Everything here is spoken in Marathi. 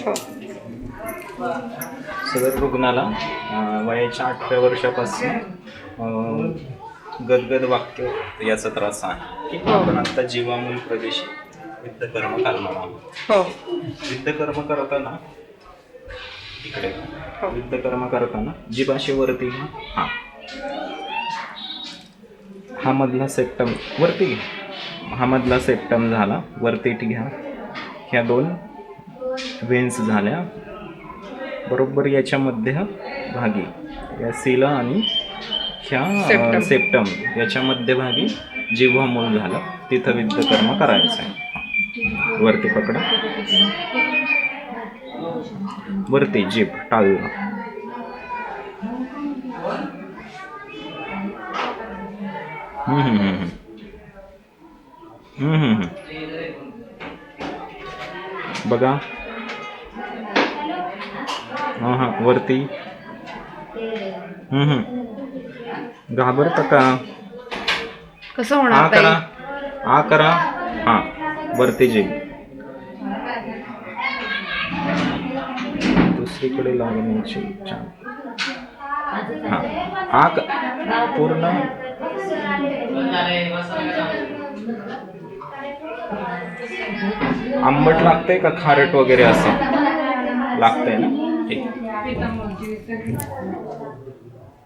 हो. सदर रुग्णाला वयाच्या आठव्या वर्षापासून गदगद वाक्य याचा त्रास आहे. आपण आता जीवामूल प्रदेशी विद्यकर्म करणार हो. विद्यकर्म करताना इकडे. हो. विद्यकर्म करताना जीभाशी वरती घ्या. हा. हा मधला सेप्टम वरती घ्या. हा मधला सेप्टम झाला. वरती घ्या. ह्या दोन. वेन्स झाल्या. बरोबर याच्या मध्य भागी. या सिला आणि ह्या सेप्टम. याच्या मध्यभागी जिव्हा मूल झालं. तिथं विद्यकर्म करायचं आहे. वरती पकडा. वरती जीभ टाळलं. हम्म, हम्म, हम्म, हम्म. हम्म, हम्म, हम्म. बघा. हा हा वरती. हम्म, हम्म. घाबरता का? कसं होणार करा. ताई? हा करा. हा वरती जीभ दुसरीकडे लागण्याची इच्छा. हा. हा क- पूर्ण. आंबट लागतंय का खारट वगैरे असं? लागतंय ना? 别别挡我的镜